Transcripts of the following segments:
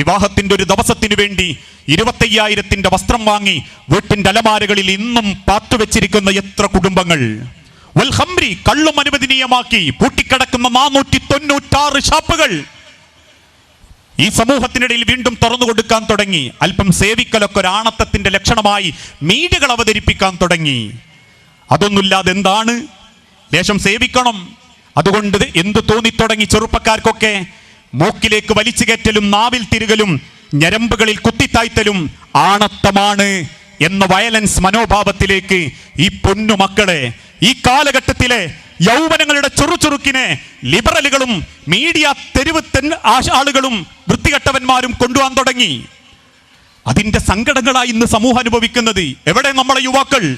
വിവാഹത്തിന്റെ ഒരു ദിവസത്തിനു വേണ്ടി ഇരുപത്തയ്യായിരത്തിന്റെ വസ്ത്രം വാങ്ങി വീട്ടിന്റെ അലമാരകളിൽ ഇന്നും പാത്തുവെച്ചിരിക്കുന്ന എത്ര കുടുംബങ്ങൾ. വൽ ഹംരി കള്ളും അനുവദനീയമാക്കി പൂട്ടിക്കിടക്കുന്ന നാനൂറ്റി തൊണ്ണൂറ്റാറ് ഷാപ്പുകൾ. ഈ സമൂഹത്തിനിടയിൽ വീണ്ടും തുറന്നു കൊടുക്കാൻ തുടങ്ങി. അല്പം സേവിക്കലൊക്കെ ഒരു ആണത്തത്തിന്റെ ലക്ഷണമായി മീഡിയകൾ അവതരിപ്പിക്കാൻ തുടങ്ങി. അതൊന്നുമില്ലാതെ എന്താണ്? ദേശം സേവിക്കണം. അതുകൊണ്ട് എന്ത് തോന്നിത്തുടങ്ങി ചെറുപ്പക്കാർക്കൊക്കെ മൂക്കിലേക്ക് വലിച്ചു കയറ്റലും നാവിൽ തിരുകലും ഞരമ്പുകളിൽ കുത്തിത്തായ്ത്തലും ആണത്തമാണ് എന്ന വയലൻസ് മനോഭാവത്തിലേക്ക് ഈ പൊന്നു മക്കളെ ഈ കാലഘട്ടത്തിലെ യൗവനങ്ങളുടെ ചുറുചുറുക്കിനെ ലിബറലുകളും മീഡിയ തെരുവ് ആളുകളും വൃത്തികെട്ടവന്മാരും കൊണ്ടുപോകാൻ തുടങ്ങി. അതിന്റെ സങ്കടങ്ങളായി ഇന്ന് സമൂഹം അനുഭവിക്കുന്നത്. എവിടെ നമ്മളെ യുവാക്കൾ?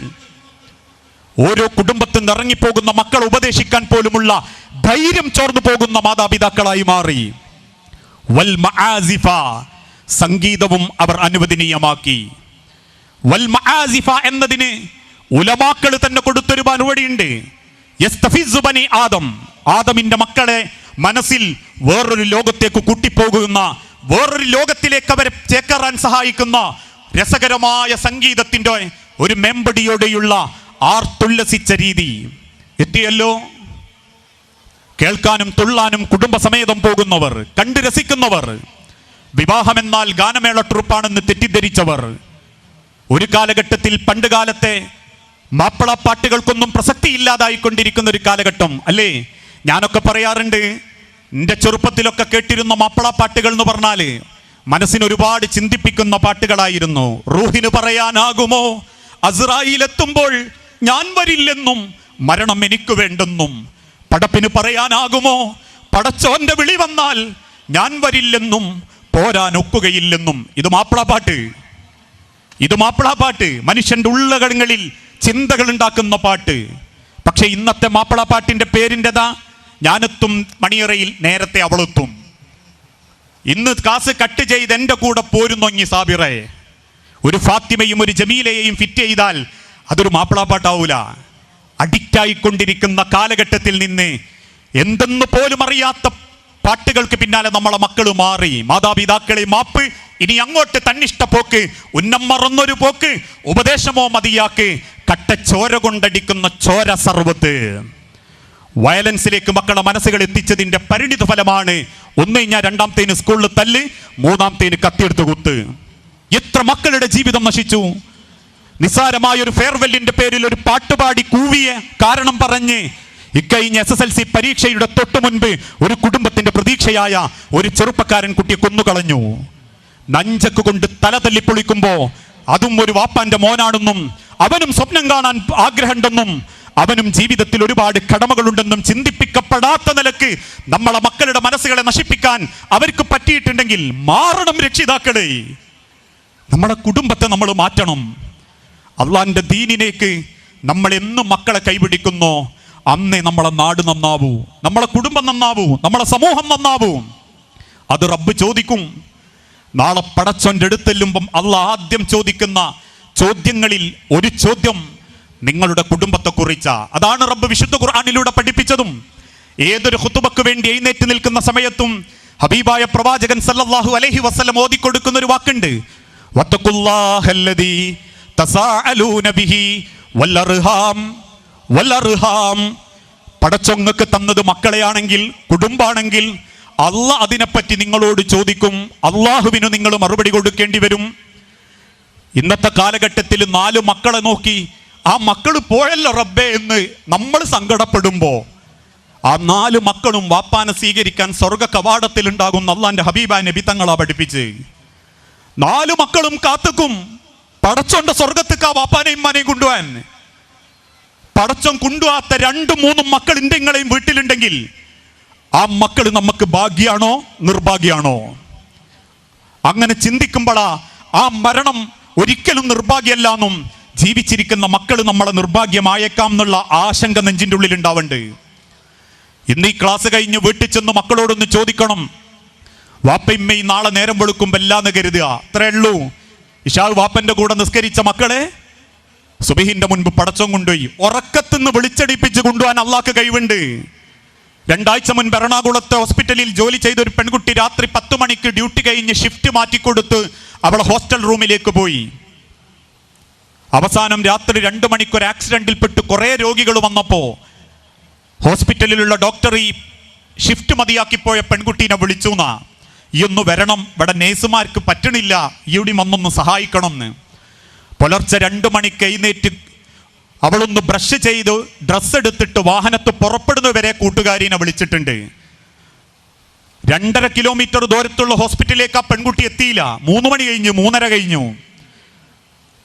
ഓരോ കുടുംബത്തിൽ നിന്ന് ഇറങ്ങിപ്പോകുന്ന മക്കളെ ഉപദേശിക്കാൻ പോലുമുള്ള ധൈര്യം ചോർന്നു പോകുന്ന മാതാപിതാക്കളായി മാറി. വൽ മആസിഫ സംഗീതവും അവർ അനുവദനീയമാക്കി. വൽ മആസിഫ എന്നതിന് ഉലമാക്കൾ തന്നെ കൊടുത്തൊരു മറുപടിയുണ്ട്. ബനി ആദം ആദമിന്റെ മക്കളെ മനസ്സിൽ വേറൊരു ലോകത്തേക്ക് കൂട്ടിപ്പോകുന്ന വേറൊരു ലോകത്തിലേക്ക് അവരെ ചേക്കേറാൻ സഹായിക്കുന്ന രസകരമായ സംഗീതത്തിന്റെ ഒരു മെമ്പടിയോടെയുള്ള ആർത്തുല്ലസിച്ച രീതി. എത്തിയല്ലോ? കേൾക്കാനും തുള്ളാനും കുടുംബസമേതം പോകുന്നവർ കണ്ടു രസിക്കുന്നവർ വിവാഹമെന്നാൽ ഗാനമേള ട്രൂപ്പാണെന്ന് തെറ്റിദ്ധരിച്ചവർ. ഒരു കാലഘട്ടത്തിൽ പണ്ട് കാലത്തെ മാപ്പിളപ്പാട്ടുകൾക്കൊന്നും പ്രസക്തിയില്ലാതായിക്കൊണ്ടിരിക്കുന്ന ഒരു കാലഘട്ടം അല്ലേ? ഞാനൊക്കെ പറയാറുണ്ട് എന്റെ ചെറുപ്പത്തിലൊക്കെ കേട്ടിരുന്ന മാപ്പിളപ്പാട്ടുകൾ എന്ന് പറഞ്ഞാൽ മനസ്സിനൊരുപാട് ചിന്തിപ്പിക്കുന്ന പാട്ടുകളായിരുന്നു. റൂഹിന് പറയാനാകുമോ? അസ്രായിലെത്തുമ്പോൾ ഞാൻ വരില്ലെന്നും മരണം എനിക്ക് വേണ്ടെന്നും. പടപ്പിന് പറയാനാകുമോ? പടച്ചോന്റെ വിളി വന്നാൽ ഞാൻ വരില്ലെന്നും പോരാൻ ഒക്കുകയില്ലെന്നും. ഇത് മാപ്പിളപ്പാട്ട് ഇത് മാപ്പിളപ്പാട്ട് മനുഷ്യന്റെ ഉള്ളകടങ്ങളിൽ ചിന്തകൾ ഉണ്ടാക്കുന്ന പാട്ട്. പക്ഷെ ഇന്നത്തെ മാപ്പിളാപ്പാട്ടിന്റെ പേരിന്റെതാ. ഞാനെത്തും മണിയറയിൽ നേരത്തെ അവളെത്തും. ഇന്ന് കാസ് കട്ട് ചെയ്ത് എന്റെ കൂടെ പോരുന്നൊങ്ങി സാബിറെ. ഒരു ഫാത്തിമയും ഒരു ജമീലയെയും ഫിറ്റ് ചെയ്താൽ അതൊരു മാപ്പിളാപ്പാട്ടാവൂല അഡിക്റ്റായിക്കൊണ്ടിരിക്കുന്ന കാലഘട്ടത്തിൽ നിന്ന് എന്തെന്ന് പോലും അറിയാത്ത പാട്ടുകൾക്ക് പിന്നാലെ നമ്മളെ മക്കൾ മാറി. മാതാപിതാക്കളെ മാപ്പ്. ഇനി അങ്ങോട്ട് തന്നിഷ്ട പോക്ക് ഉന്നം മറന്നൊരു പോക്ക് ഉപദേശമോ മതിയാക്ക്. കട്ട ചോര കൊണ്ടടിക്കുന്ന ചോര സർവത്ത് വയലൻസിലേക്ക് മക്കളെ മനസ്സുകൾ എത്തിച്ചതിന്റെ പരിണിത ഫലമാണ്. ഒന്ന് ഞാൻ രണ്ടാമത്തേന് സ്കൂളിൽ തല്ല് മൂന്നാമത്തേന് കത്തിയെടുത്ത് കുത്ത്. എത്ര മക്കളുടെ ജീവിതം നശിച്ചു. നിസ്സാരമായ ഒരു ഫെയർവെല്ലിന്റെ പേരിൽ ഒരു പാട്ടുപാടി കൂവിയ കാരണം പറഞ്ഞ് ഇക്കഴിഞ്ഞ എസ് എസ് എൽ സി പരീക്ഷയുടെ തൊട്ടു മുൻപ് ഒരു കുടുംബത്തിന്റെ പ്രതീക്ഷയായ ഒരു ചെറുപ്പക്കാരൻ കുട്ടിയെ കൊന്നുകളഞ്ഞു. നഞ്ചക്ക് കൊണ്ട് തല തല്ലിപ്പൊളിക്കുമ്പോ അതും ഒരു വാപ്പാന്റെ മോനാണെന്നും അവനും സ്വപ്നം കാണാൻ ആഗ്രഹമുണ്ടെന്നും അവനും ജീവിതത്തിൽ ഒരുപാട് കടമകളുണ്ടെന്നും ചിന്തിപ്പിക്കപ്പെടാത്ത നിലയ്ക്ക് നമ്മളെ മക്കളുടെ മനസ്സുകളെ നശിപ്പിക്കാൻ അവർക്ക് പറ്റിയിട്ടുണ്ടെങ്കിൽ മാറണം രക്ഷിതാക്കളെ. നമ്മുടെ കുടുംബത്തെ നമ്മൾ മാറ്റണം. അള്ളാന്റെ ദീനിനേക്ക് നമ്മൾ എന്നും മക്കളെ കൈപിടിക്കുന്നോ. അന്നേ നമ്മളെ നാട് നന്നാവൂ നമ്മളെ കുടുംബം നന്നാവൂ നമ്മളെ സമൂഹം നന്നാവൂ. അത് റബ്ബ് ചോദിക്കും. നാളെ പടച്ചോന്റെ അടുത്തെല്ലുമ്പം അള്ള ആദ്യം ചോദിക്കുന്ന ചോദ്യങ്ങളിൽ ഒരു ചോദ്യം നിങ്ങളുടെ കുടുംബത്തെ കുറിച്ച അതാണ് റബ്ബ് വിശുദ്ധ ഖുർആാനിലൂടെ പഠിപ്പിച്ചതും. ഏതൊരു ഹുത്തുബക്ക് വേണ്ടി എഴുന്നേറ്റ് നിൽക്കുന്ന സമയത്തും ഹബീബായ പ്രവാചകൻ സല്ലല്ലാഹു അലൈഹി വസ്ലം ഓതിക്കൊടുക്കുന്ന ഒരു വാക്കുണ്ട്. വത്തഖുല്ലാഹല്ലദീ പടച്ചൊങ്ങക്ക് തന്നത് മക്കളെയാണെങ്കിൽ കുടുംബാണെങ്കിൽ അല്ല അതിനെപ്പറ്റി നിങ്ങളോട് ചോദിക്കും അള്ളാഹുവിന് നിങ്ങൾ മറുപടി കൊടുക്കേണ്ടി വരും. ഇന്നത്തെ കാലഘട്ടത്തിൽ നാല് മക്കളെ നോക്കി ആ മക്കൾ പോയല്ലോ റബ്ബേ എന്ന് നമ്മൾ സങ്കടപ്പെടുമ്പോൾ ആ നാല് മക്കളും വാപ്പാനെ സ്വീകരിക്കാൻ സ്വർഗ കവാടത്തിൽ ഉണ്ടാകും അള്ളാന്റെ ഹബീബ നബി തങ്ങളാ പഠിപ്പിച്ച്. നാല് മക്കളും കാത്തുക്കും. പടച്ചോണ്ട സ്വർഗത്തേക്ക് ആ വാപ്പാനെയും ഉമ്മാനെയും കൊണ്ടുപോവാൻ പടച്ചം കൊണ്ടുപോകാത്ത രണ്ടും മൂന്നും മക്കൾ ഇന്ത്യങ്ങളെയും വീട്ടിലുണ്ടെങ്കിൽ ആ മക്കൾ നമുക്ക് ഭാഗ്യാണോ? നിർഭാഗ്യാണോ? അങ്ങനെ ചിന്തിക്കുമ്പോഴാ ആ മരണം ഒരിക്കലും നിർഭാഗ്യമല്ല എന്നും ജീവിച്ചിരിക്കുന്ന മക്കൾ നമ്മളെ നിർഭാഗ്യമായേക്കാം എന്നുള്ള ആശങ്ക നെഞ്ചിന്റെ ഉള്ളിൽ ഉണ്ടാവണ്ട് ഇന്ന് ഈ ക്ലാസ് കഴിഞ്ഞ് വീട്ടിൽ ചെന്ന് മക്കളോടൊന്ന് ചോദിക്കണം. വാപ്പയമ്മയും നാളെ നേരം വെളുക്കുമ്പോൾ എല്ലാന്ന് കരുതുക. അത്രേ ഉള്ളൂ. ഇഷാൾ വാപ്പന്റെ കൂടെ നിസ്കരിച്ച മക്കളെ സുബിഹിന്റെ മുൻപ് പടച്ചം കൊണ്ടുപോയി. ഉറക്കത്തുനിന്ന് വിളിച്ചടിപ്പിച്ച് കൊണ്ടുപോകാൻ അള്ളാക്ക് കഴിവുണ്ട്. രണ്ടാഴ്ച മുൻപ് എറണാകുളത്തെ ഹോസ്പിറ്റലിൽ ജോലി ചെയ്ത ഒരു പെൺകുട്ടി രാത്രി പത്ത് മണിക്ക് ഡ്യൂട്ടി കഴിഞ്ഞ് ഷിഫ്റ്റ് മാറ്റിക്കൊടുത്ത് അവൾ ഹോസ്റ്റൽ റൂമിലേക്ക് പോയി. അവസാനം രാത്രി രണ്ട് മണിക്ക് ഒരു ആക്സിഡന്റിൽപ്പെട്ട് കുറേ രോഗികൾ വന്നപ്പോൾ ഹോസ്പിറ്റലിലുള്ള ഡോക്ടർ ഈ ഷിഫ്റ്റ് മതിയാക്കിപ്പോയ പെൺകുട്ടീനെ വിളിച്ചു എന്നാ ഈ ഒന്ന് വരണം. ഇവിടെ നേഴ്സുമാർക്ക് പറ്റണില്ല. ഇവിടെ വന്നൊന്ന് സഹായിക്കണം എന്ന് പുലർച്ചെ രണ്ട് മണിക്ക് എഴുന്നേറ്റ് അവളൊന്ന് ബ്രഷ് ചെയ്ത് ഡ്രസ്സ് എടുത്തിട്ട് വാഹനത്ത് പുറപ്പെടുന്നവരെ കൂട്ടുകാരിനെ വിളിച്ചിട്ടുണ്ട്. രണ്ടര കിലോമീറ്റർ ദൂരത്തുള്ള ഹോസ്പിറ്റലിലേക്ക് ആ പെൺകുട്ടി എത്തിയില്ല. മൂന്ന് മണി കഴിഞ്ഞു മൂന്നര കഴിഞ്ഞു.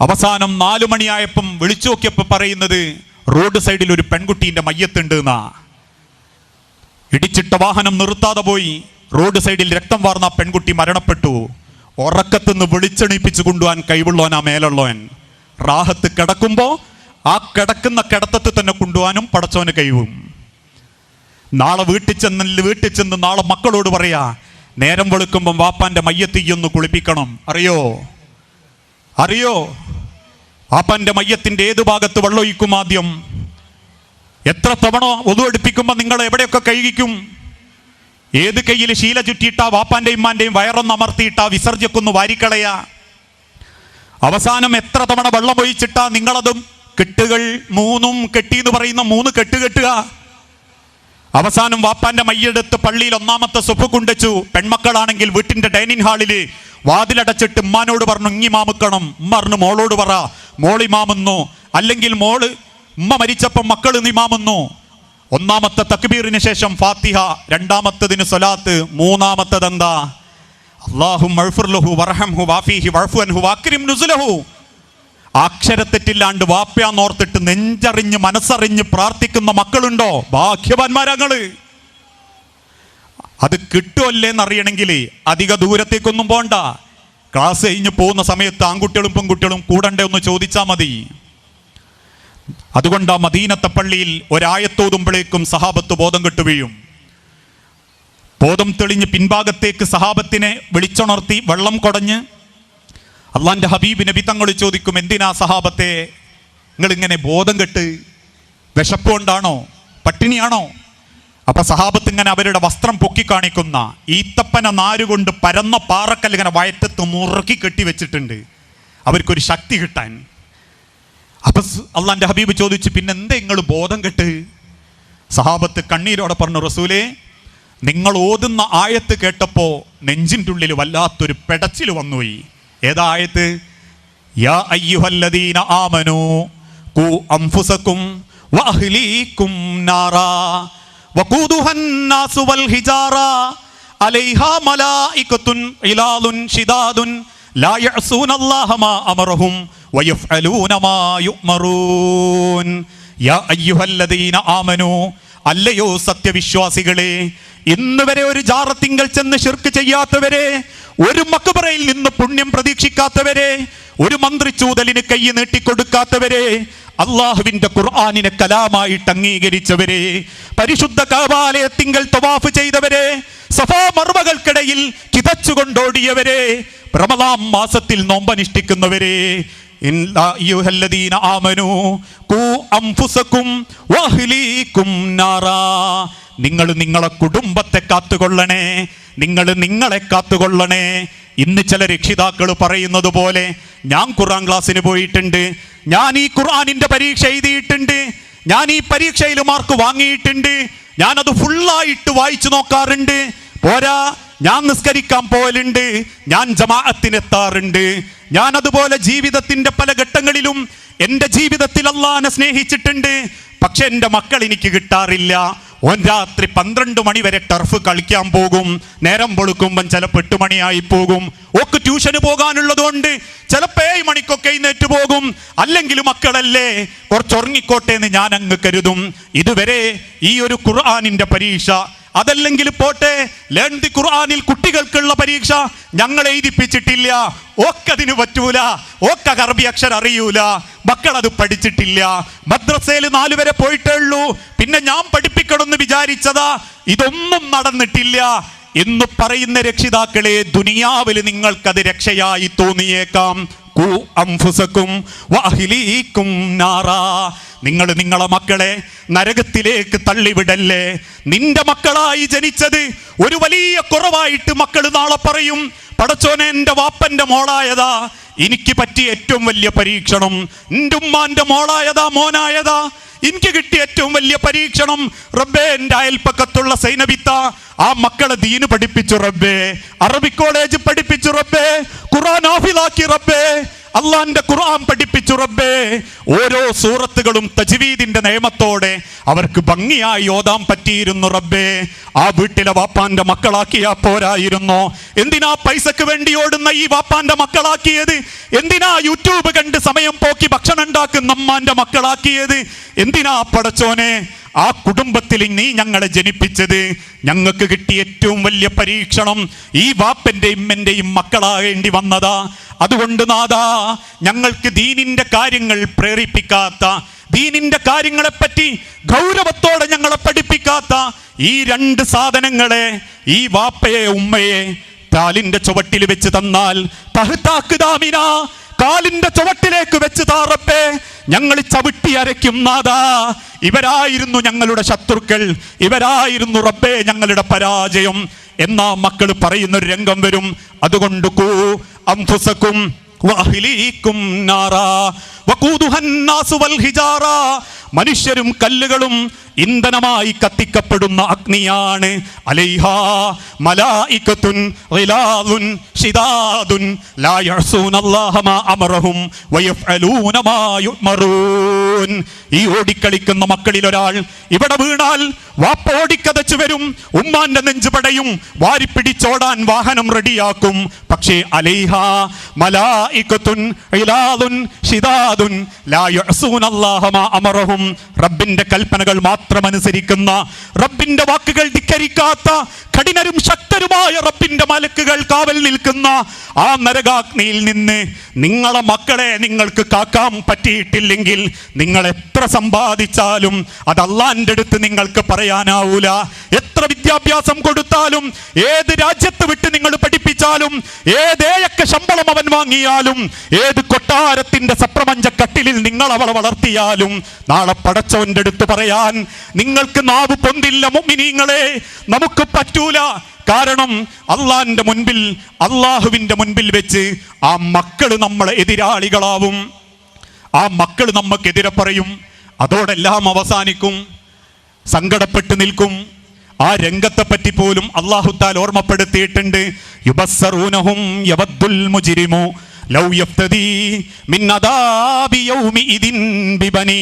അവസാനം നാലു മണിയായപ്പം വിളിച്ചു നോക്കിയപ്പോൾ പറയുന്നത് റോഡ് സൈഡിൽ ഒരു പെൺകുട്ടീന്റെ മയ്യത്തുണ്ട് എന്നാ. ഇടിച്ചിട്ട വാഹനം നിർത്താതെ പോയി. റോഡ് സൈഡിൽ രക്തം വാർന്ന പെൺകുട്ടി മരണപ്പെട്ടു. ഉറക്കത്തുനിന്ന് വിളിച്ചെണീപ്പിച്ചു കൊണ്ടുപോകാൻ കഴിവുള്ളവൻ ആ മേലുള്ളവൻ. റാഹത്ത് കിടക്കുമ്പോൾ ആ കിടക്കുന്ന കിടത്തത്തിൽ തന്നെ കൊണ്ടുപോകാനും പടച്ചവന് കഴിവും. നാളെ വീട്ടിൽ ചെന്ന് വീട്ടിൽ ചെന്ന് നാളെ മക്കളോട് പറയാ നേരം വെളുക്കുമ്പം വാപ്പാന്റെ മയ്യത്തിയൊന്ന് കുളിപ്പിക്കണം. അറിയോ? അറിയോ? വാപ്പാന്റെ മയ്യത്തിന്റെ ഏത് ഭാഗത്ത് വെള്ളമൊഴിക്കും ആദ്യം? എത്ര തവണ ഒതുവെടുപ്പിക്കുമ്പോൾ നിങ്ങൾ എവിടെയൊക്കെ കഴുകിക്കും? ഏത് കയ്യിൽ ശീല ചുറ്റിയിട്ടാ ഇമ്മാന്റെയും വയറൊന്ന് അമർത്തിയിട്ടാ വിസർജ്യക്കൊന്ന് വാരിക്കളയ? അവസാനം എത്ര തവണ വെള്ളം ഒഴിച്ചിട്ടാ നിങ്ങളതും കെട്ടുകൾ മൂന്നും കെട്ടി എന്ന് പറയുന്ന മൂന്ന് കെട്ട് കെട്ടുക? അവസാനം വാപ്പാന്റെ മയ്യെടുത്ത് പള്ളിയിൽ ഒന്നാമത്തെ സുപ്പ് കൊണ്ടുവച്ചു. പെൺമക്കളാണെങ്കിൽ വീട്ടിന്റെ ഡൈനിങ് ഹാളിൽ വാതിലടച്ചിട്ട് ഉമ്മാനോട് പറഞ്ഞു ഇങ്ങി മാമുക്കണം. ഉമ്മ പറഞ്ഞു മോളോട് പറ. മോളി മാമുന്നു അല്ലെങ്കിൽ മോൾ ഉമ്മ മരിച്ചപ്പം മക്കൾ നിമാമുന്നു ഒന്നാമത്തെ തക്ബീറിന് ശേഷം ഫാത്തിഹ രണ്ടാമത്തതിന് സൊലാത്ത് മൂന്നാമത്തത് എന്താ വാഫിഹി അക്ഷരത്തെറ്റില്ലാണ്ട് വാപ്യാന്നോർത്തിട്ട് നെഞ്ചറിഞ്ഞ് മനസ്സറിഞ്ഞ് പ്രാർത്ഥിക്കുന്ന മക്കളുണ്ടോ? ഭാഗ്യവാന്മാരങ്ങൾ. അത് കിട്ടുമല്ലേന്ന് അറിയണമെങ്കിൽ അധിക ദൂരത്തേക്കൊന്നും പോണ്ട. ക്ലാസ് കഴിഞ്ഞ് പോകുന്ന സമയത്ത് ആൺകുട്ടികളും പെൺകുട്ടികളും കൂടണ്ടേ ഒന്ന് ചോദിച്ചാൽ മതി. അതുകൊണ്ട് ആ മദീനത്തെ പള്ളിയിൽ ഒരായത്തോതുമ്പോഴേക്കും സഹാബത്ത് ബോധം കെട്ടുകയും ബോധം തെളിഞ്ഞ് പിൻഭാഗത്തേക്ക് സഹാബത്തിനെ വിളിച്ചുണർത്തി വെള്ളം കൊടഞ്ഞ് അള്ളാന്റെ ഹബീബ് നബി തങ്ങൾ ചോദിക്കും എന്തിനാ സഹാബത്തെ നിങ്ങളിങ്ങനെ ബോധം കെട്ട്? വിശപ്പ് കൊണ്ടാണോ? പട്ടിണിയാണോ? അപ്പൊ സഹാബത്ത് ഇങ്ങനെ അവരുടെ വസ്ത്രം പൊക്കി കാണിക്കുന്ന ഈത്തപ്പന നാരുകൊണ്ട് പരന്ന പാറക്കല്ലിങ്ങനെ വയറ്റത്ത് മുറുക്കി കെട്ടി വെച്ചിട്ടുണ്ട്. അവർക്കൊരു ശക്തി കിട്ടാൻ. അപ്പൊ അള്ളാന്റെ ഹബീബ് ചോദിച്ചു പിന്നെ എന്താ ബോധം കെട്ട്? സഹാബത്ത് കണ്ണീരോടെ പറഞ്ഞു റസൂലേ നിങ്ങൾ ഓതുന്ന ആയത്ത് കേട്ടപ്പോൾ നെഞ്ചിന്റെ ഉള്ളിൽ വല്ലാത്തൊരു പെടച്ചിൽ വന്നുപോയി. ഏതാ ആയത്ത്? യാ അയ്യുഹല്ലദീന ആമനു കു അംഫുസക്കും വഅഹ്ലീകും നാറാ വഖൂദുഹന്നാസു വൽ ഹിജാറ അലൈഹ മലായികത്തുൻ ഇലാലുൻ ശിദാദുൻ ലാ യഅസൂന അല്ലാഹ മാ അമറഹും അല്ലയോ സത്യവിശ്വാസികളെ ഇന്ന് വരെ ഒരു ജാറത്തിങ്കൽ ചെന്ന് ഷിർക്ക് ചെയ്യാത്തവരെ ഒരു മക്കുപറയിൽ നിന്ന് പുണ്യം പ്രതീക്ഷിക്കാത്തവരെ ഒരു മന്ത്രിച്ചൂതലിന് കൈ നീട്ടിക്കൊടുക്കാത്തവരെ അള്ളാഹുവിന്റെ ഖുർആാനിനെ കലാമായിട്ട് അംഗീകരിച്ചവരെ പരിശുദ്ധ കാബാലയത്തിങ്കൽ തവാഫ് ചെയ്തവരെ സഫാ മർവകൾക്കിടയിൽ കിതച്ചുകൊണ്ടോടിയവരെ പ്രമദാം മാസത്തിൽ നോമ്പനുഷ്ഠിക്കുന്നവരെ നിങ്ങൾ നിങ്ങളെ കുടുംബത്തെ കാത്തുകൊള്ളണേ നിങ്ങൾ നിങ്ങളെ കാത്തുകൊള്ളണേ. ഇന്ന് ചില രക്ഷിതാക്കൾ പറയുന്നത് പോലെ ഞാൻ ഖുർആൻ ക്ലാസ്സിന് പോയിട്ടുണ്ട് ഞാൻ ഈ ഖുർആനിന്റെ പരീക്ഷ എഴുതിയിട്ടുണ്ട് ഞാൻ ഈ പരീക്ഷയിൽ മാർക്ക് വാങ്ങിയിട്ടുണ്ട് ഞാനത് ഫുള്ളായിട്ട് വായിച്ചു നോക്കാറുണ്ട്. പോരാ ഞാൻ നിസ്കരിക്കാൻ പോലുണ്ട് ഞാൻ ജമാഅത്തിനെത്താറുണ്ട്. ഞാൻ അതുപോലെ ജീവിതത്തിന്റെ പല ഘട്ടങ്ങളിലും എന്റെ ജീവിതത്തിൽ അള്ളാനെ സ്നേഹിച്ചിട്ടുണ്ട്. പക്ഷെ എന്റെ മക്കൾ എനിക്ക് കിട്ടാറില്ല. ഓൻ രാത്രി പന്ത്രണ്ട് മണി വരെ ടർഫ് കളിക്കാൻ പോകും. നേരം പൊളുക്കുമ്പം ചിലപ്പോൾ എട്ട് മണിയായി പോകും. ഓക്ക് ട്യൂഷന് പോകാനുള്ളതുകൊണ്ട് ചിലപ്പോൾ ഏഴ് മണിക്കൊക്കെ എഴുന്നേറ്റ് പോകും. അല്ലെങ്കിൽ മക്കളല്ലേ കുറച്ച് ഉറങ്ങിക്കോട്ടെ എന്ന് ഞാൻ അങ്ങ് കരുതും. ഇതുവരെ ഈ ഒരു ഖുർആാനിന്റെ പരീക്ഷ അതല്ലെങ്കിൽ പോട്ടെ ദി ഖുർആനിൽ കുട്ടികൾക്കുള്ള പരീക്ഷ ഞങ്ങൾ എഴുതിപ്പിച്ചിട്ടില്ല. ഓക്കതിന് പറ്റൂല ഓക്ക കർബി അക്ഷരം അറിയൂല. മക്കൾ അത് പഠിച്ചിട്ടില്ല. മദ്രസയിൽ നാലു വരെ പോയിട്ടേ ഉള്ളൂ. പിന്നെ ഞാൻ പഠിപ്പിക്കണമെന്ന് വിചാരിച്ചതാ ഇതൊന്നും നടന്നിട്ടില്ല. എന്ന് പറയുന്ന രക്ഷിതാക്കളെ ദുനിയാവിൽ നിങ്ങൾക്കത് രക്ഷയായി തോന്നിയേക്കാം. കു അംഫുസക്കും നാറാ. നിങ്ങൾ നിങ്ങളെ മക്കളെ നരകത്തിലേക്ക് തള്ളിവിടല്ലേ? നിന്റെ മക്കളായി ജനിച്ചത് ഒരു വലിയ കുറവായിട്ട് മക്കൾ നാളെ പറയും പടച്ചോനെ എന്റെ വാപ്പന്റെ മോളായതാ. എനിക്ക് പറ്റിയ ഏറ്റവും വലിയ പരീക്ഷണം. എന്റെ ഉമ്മാന്റെ മോളായതാ മോനായതാ. എനിക്ക് കിട്ടിയ ഏറ്റവും വലിയ പരീക്ഷണം. റബ്ബേ എന്റെ അയൽപ്പക്കത്തുള്ള സൈനബിത്ത. ആ മക്കളെ ദീന് പഠിപ്പിച്ചു റബ്ബേ. അറബി കോളേജ് പഠിപ്പിച്ചു റബ്ബേ. ഖുറാൻ ആഫിലാക്കി റബ്ബേ. അള്ളാന്റെ ഖുർആൻ പഠിപ്പിച്ചു റബ്ബേ. ഓരോ സൂറത്തുകളും തജ്വീദിന്റെ നിയമത്തോടെ അവർക്ക് ഭംഗിയായി ഓതാൻ പറ്റിയിരുന്നു റബ്ബേ. ആ വീട്ടിലെ വാപ്പാന്റെ മക്കളാക്കിയ പോരായിരുന്നു. എന്തിനാ പൈസക്ക് വേണ്ടി ഓടുന്ന ഈ വാപ്പാന്റെ മക്കളാക്കിയത്? എന്തിനാ യൂട്യൂബ് കണ്ട് സമയം പോക്കി ഭക്ഷണം ഉണ്ടാക്കുന്ന അമ്മാന്റെ മക്കളാക്കിയത്? എന്തിനാ പടച്ചോനെ ആ കുടുംബത്തിൽ നീ ഞങ്ങളെ ജനിപ്പിച്ചത്? ഞങ്ങൾക്ക് കിട്ടിയ ഏറ്റവും വലിയ പരീക്ഷണം ഈ വാപ്പന്റെയും എന്റെയും മക്കളാകേണ്ടി വന്നതാ. അതുകൊണ്ട് നാദാ ഞങ്ങൾക്ക് ദീനിന്റെ കാര്യങ്ങൾ പ്രേരിപ്പിക്കാത്ത ദീനിന്റെ കാര്യങ്ങളെപ്പറ്റി ഗൗരവത്തോടെ ഞങ്ങളെ പഠിപ്പിക്കാത്ത ഈ രണ്ട് സാധനങ്ങളെ ഈ വാപ്പയെ ഉമ്മയെ കാലിന്റെ ചുവട്ടിൽ വെച്ച് തന്നാൽ തഹ്താക്കുദാമിന കാലിന്റെ ചുവട്ടിലേക്ക് വെച്ച് താറപ്പേ. ഞങ്ങൾ ചവിട്ടി അരയ്ക്കും നാദാ ഇവരായിരുന്നു ഞങ്ങളുടെ ശത്രുക്കൾ. ഇവരായിരുന്നു റബ്ബേ ഞങ്ങളുടെ പരാജയം. എന്നാ മക്കൾ പറയുന്ന ഒരു രംഗം വരും. അതുകൊണ്ട് കൂ അംഫുസക്കും മനുഷ്യരും കല്ലുകളും ഇന്ധനമായി കത്തിക്കപ്പെടുന്ന അഗ്നിയാണ് അലൈഹാ അമറഹും വയഫ്അലൂന മാ ഈ ഓടിക്കളിക്കുന്ന മക്കളിൽ ഒരാൾ ഇവിടെ വീണാൽ വാപ്പ ഓടിക്കതച്ചു വരും ഉമ്മാന്റെ നെഞ്ചുപടയും വാരിപ്പിടിച്ചോടാൻ വാഹനം റെഡിയാക്കും. പക്ഷേ അലൈഹ മലായികത്തുൻ ഗിലാദുൻ ശിദാദുൻ ലാ യഅസൂനല്ലാഹ മാ അമറഹും. റബ്ബിന്റെ കൽപ്പനകൾ മാത്രം അനുസരിക്കുന്ന റബ്ബിന്റെ വാക്കുകൾ ധിക്കരിക്കാത്ത കഠിനരും ശക്തരുമായ റബ്ബിന്റെ മലക്കുകൾ കാവൽ നിൽക്കുന്ന ആ നരകാഗ്നിയിൽ നിന്ന് നിങ്ങളെ മക്കളെ നിങ്ങൾക്ക് കാക്കാൻ പറ്റിയിട്ടില്ലെങ്കിൽ നിങ്ങൾ എത്ര സമ്പാദിച്ചാലും അത് അള്ളാന്റെ അടുത്ത് നിങ്ങൾക്ക് പറയാനാവൂല. എത്ര വിദ്യാഭ്യാസം കൊടുത്താലും ഏത് രാജ്യത്ത് വിട്ട് നിങ്ങൾ പഠിപ്പിച്ചാലും ഏതേയൊക്കെ ശമ്പളം അവൻ വാങ്ങിയാലും ഏത് കൊട്ടാരത്തിന്റെ സപ്രപഞ്ച കട്ടിലിൽ നിങ്ങൾ അവളെ വളർത്തിയാലും നാളെ പടച്ചവന്റെ അടുത്ത് പറയാൻ നിങ്ങൾക്ക് നാവ് പൊന്തില്ല മുമ്മിനീങ്ങളെ നമുക്ക് പറ്റൂല. കാരണം അള്ളാഹിന്റെ മുൻപിൽ അള്ളാഹുവിന്റെ മുൻപിൽ വെച്ച് ആ മക്കൾ നമ്മളെ എതിരാളികളാവും. ആ മക്കൾ നമുക്കെതിരെ പറയും. അതോടെല്ലാം അവസാനിക്കും. സങ്കടപ്പെട്ട് നിൽക്കും. ആ രംഗത്തെ പറ്റി പോലും അള്ളാഹുത്താൽ ഓർമ്മപ്പെടുത്തിയിട്ടുണ്ട്. ലൗ യഫ്തദി യൗമിഇദിൻ ബിബനീ.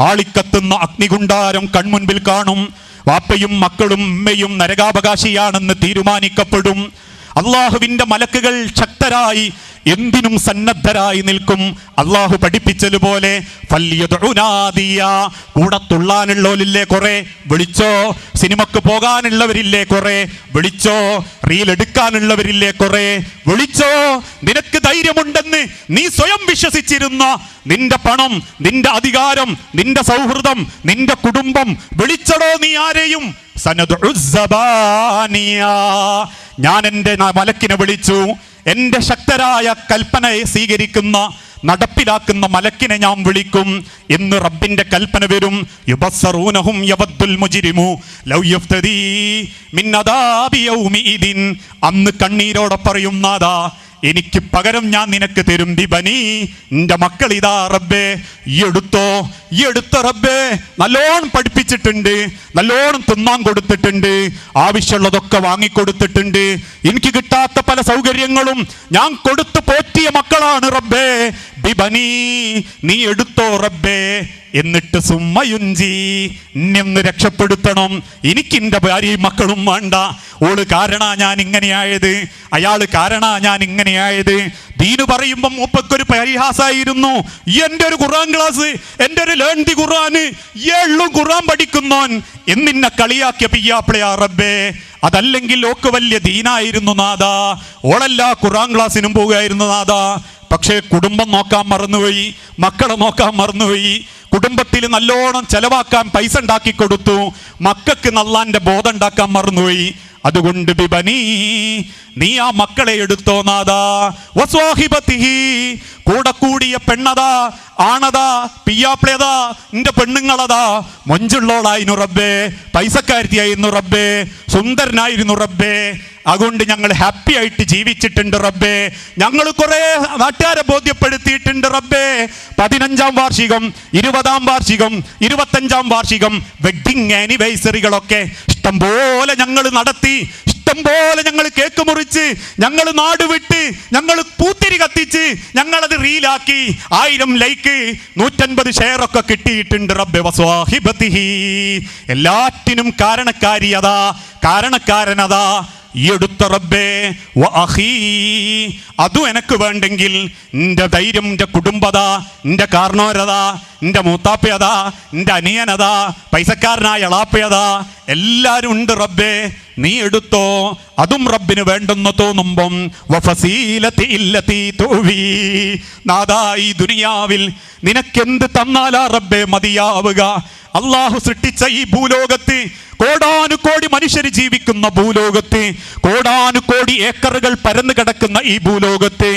ആളിക്കത്തുന്ന അഗ്നികുണ്ടാരം കൺമുൻപിൽ കാണും. വാപ്പയും മക്കളും ഉമ്മയും നരകാവകാശിയാണെന്ന് തീരുമാനിക്കപ്പെടും. അള്ളാഹുവിന്റെ മലക്കുകൾ ശക്തരായി എന്തിനും സന്നദ്ധരായി നിൽക്കും. അള്ളാഹു പഠിപ്പിച്ചതുപോലെ. കൂടെ തുള്ളാനുള്ളവരില്ലേ കുറെ? വിളിച്ചോ? സിനിമക്ക് പോകാനുള്ളവരില്ലേ കുറെ? വിളിച്ചോ? റീൽ എടുക്കാനുള്ളവരില്ലേ കുറെ? വിളിച്ചോ? നിനക്ക് ധൈര്യമുണ്ടെന്ന് നീ സ്വയം വിശ്വസിച്ചിരുന്ന. നിന്റെ പണം നിന്റെ അധികാരം നിന്റെ സൗഹൃദം നിന്റെ കുടുംബം വിളിച്ചടോ നീ ആരെയും? സനദ്. ഞാൻ എന്റെ മലക്കിനെ വിളിച്ചു. എന്റെ ശക്തരായ കൽപ്പനയെ സ്വീകരിക്കുന്ന നടപ്പിലാക്കുന്ന മലക്കിനെ ഞാൻ വിളിക്കും. എന്ന് റബ്ബിന്റെ കൽപ്പന വരും. ലൗ അന്ന് കണ്ണീരോടെ പറയും നാദാ എനിക്ക് പകരം ഞാൻ നിനക്ക് തരും ബിബനി നിന്റെ മക്കൾ ഇതാ റബ്ബേ. ഈ എടുത്തോ. ഈ എടുത്ത റബ്ബേ. നല്ലോണം പഠിപ്പിച്ചിട്ടുണ്ട്. നല്ലോണം തിന്നാൻ കൊടുത്തിട്ടുണ്ട്. ആവശ്യമുള്ളതൊക്കെ വാങ്ങിക്കൊടുത്തിട്ടുണ്ട്. എനിക്ക് കിട്ടാത്ത പല സൗകര്യങ്ങളും ഞാൻ കൊടുത്തു പോറ്റിയ മക്കളാണ് റബ്ബേ. ബിബനി നീ എടുത്തോ റബ്ബേ. എന്നിട്ട് സുമ്മയുഞ്ചി നിന്ന് രക്ഷപ്പെടുത്തണം. എനിക്ക് എന്റെ ഭാര്യയും മക്കളും വേണ്ട. ഓൾ കാരണ ഞാൻ ഇങ്ങനെയായത്. അയാൾ കാരണ ഞാൻ ഇങ്ങനെയായത്. ദീനു പറയുമ്പം മൂപ്പക്കൊരു പരിഹാസമായിരുന്നു ഈ എന്റെ ഒരു ഖുറാൻ ക്ലാസ് എന്റെ ഒരു ലേണ്ടി ഖുറാന് ഏഴും ഖുറാൻ പഠിക്കുന്നോൻ. എന്നിന്നെ കളിയാക്കിയ പിയ്യാപ്പിളെ റബ്ബേ. അതല്ലെങ്കിൽ ഓക്ക് വലിയ ദീനായിരുന്നു നാദാ. ഓളല്ല ഖുറാൻ ക്ലാസ്സിനും പോവുകയായിരുന്നു നാദാ. പക്ഷേ കുടുംബം നോക്കാൻ മറന്നുപോയി. മക്കളെ നോക്കാൻ മറന്നുപോയി. കുടുംബത്തിൽ നല്ലോണം ചെലവാക്കാൻ പൈസ ഉണ്ടാക്കി കൊടുത്തു. മക്കൾക്ക് നല്ലാന്റെ ബോധം ഉണ്ടാക്കാൻ മറന്നുപോയി. അതുകൊണ്ട് ബിബനി നീ ആ മക്കളെ എടുത്തോ നാദാ കൂടെ കൂടിയ പെണ്ണതാ ആണതാ പിയാപ്പിളേതാ നിന്റെ പെണ്ണുങ്ങളതാ. മൊഞ്ചുള്ളോളായിരുന്നു റബ്ബേ പൈസക്കാരത്തിയായിരുന്നു റബ്ബേ സുന്ദരനായിരുന്നു റബ്ബേ. അതുകൊണ്ട് ഞങ്ങൾ ഹാപ്പി ആയിട്ട് ജീവിച്ചിട്ടുണ്ട് റബ്ബേ. ഞങ്ങൾ കുറെ നാട്ടുകാരെ ബോധ്യപ്പെടുത്തിയിട്ടുണ്ട് റബ്ബേ. പതിനഞ്ചാം വാർഷികം ഇരുപതാം വാർഷികം ഇരുപത്തഞ്ചാം വാർഷികം വെഡിങ് ആനിവേഴ്സറികളൊക്കെ ഇഷ്ടംപോലെ ഞങ്ങൾ നടത്തി പോലെ ഞങ്ങൾ കേക്ക് മുറിച്ച് ഞങ്ങൾ നാട് വിട്ട് ഞങ്ങൾ പൂത്തിരി കത്തിച്ച് ഞങ്ങളത് റീലാക്കി ആയിരം ലൈക്ക് നൂറ്റൻപത് ഷെയർ ഒക്കെ കിട്ടിയിട്ടുണ്ട് റബ്ബെ. വസ്വാഹിബത്തിഹി. എല്ലാറ്റിനും കാരണക്കാരി അതാ കാരണക്കാരനതാ. എടുത്ത റബ്ബേ അതും എനക്ക് വേണ്ടെങ്കിൽ നിന്റെ ധൈര്യം നിന്റെ കുടുംബത നിന്റെ കാർണോരതാ നിന്റെ മൂത്താപ്പയതാ നിന്റെ അനിയനതാ പൈസക്കാരനായ എളാപ്പയതാ എല്ലാവരും ഉണ്ട് റബ്ബേ നീ എടുത്തോ? അതും റബ്ബിന് വേണ്ടെന്ന് തോന്നുമ്പം ഈ ദുനിയാവിൽ നിനക്കെന്ത് തന്നാലാ റബ്ബെ മതിയാവുക? അള്ളാഹു സൃഷ്ടിച്ച ഈ ഭൂലോകത്ത് കോടാനുകോടി മനുഷ്യർ ജീവിക്കുന്ന ഭൂലോകത്ത് കോടാനുകോടി ഏക്കറുകൾ പരന്നു കിടക്കുന്ന ഈ ഭൂലോകത്ത്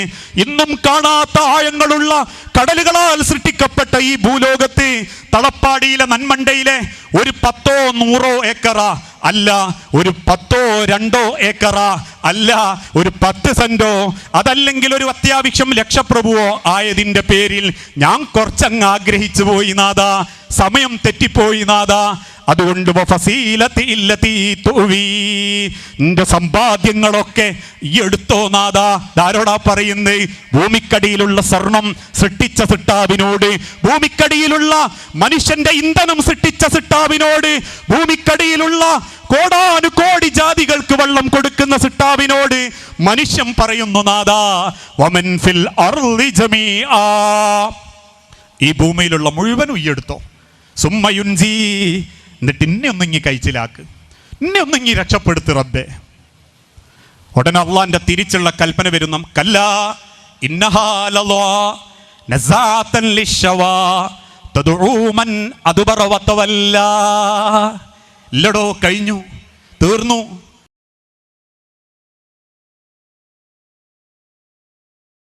ഇന്നും കാണാത്ത ആഴങ്ങളുള്ള കടലുകളാൽ സൃഷ്ടിക്കപ്പെട്ട ഈ ഭൂലോകത്ത് തളപ്പാടിയിലെ നന്മണ്ടയിലെ ഒരു പത്തോ നൂറോ ഏക്കറ അല്ല ഒരു പത്തോ രണ്ടോ ഏക്കറ അല്ല ഒരു പത്ത് സെന്റോ അതല്ലെങ്കിൽ ഒരു അത്യാവശ്യം ലക്ഷപ്രഭുവോ ആയതിന്റെ പേരിൽ ഞാൻ കുറച്ചങ്ങ് ആഗ്രഹിച്ചു പോയി നാദാ സമയം തെറ്റിപ്പോയി നാദാ അതുകൊണ്ട്. നിന്റെ സമ്പാദ്യങ്ങളൊക്കെ ഈ എടുത്തോ നാദാ ധാരോടാ പറയുന്നേ? ഭൂമിക്കടിയിലുള്ള സ്വർണം സൃഷ്ടിച്ച സിട്ടാവിനോട് ഭൂമിക്കടിയിലുള്ള മനുഷ്യന്റെ ഇന്ധനം സൃഷ്ടിച്ച സിട്ടാവിനോട് ഭൂമിക്കടിയിലുള്ള കോടാനുകോടി ജാതികൾക്ക് വെള്ളം കൊടുക്കുന്ന സിട്ടാവിനോട് മനുഷ്യൻ പറയുന്നു നാദാ വമൻ ഫിൽ ഈ ഭൂമിയിലുള്ള മുഴുവനും ഈ എടുത്തോ സുമ്മയുൻജി എന്നിട്ട് ഇന്നെ ഒന്നിങ്ങി കഴിച്ചിലാക്ക് ഇന്നെ ഒന്നിങ്ങി രക്ഷപ്പെടുത്ത് റബ്ബേ. ഉടനെ അള്ളാന്റെ തിരിച്ചുള്ള കൽപ്പന വരുന്നു കല്ല ഇല്ലടോ കഴിഞ്ഞു തീർന്നു.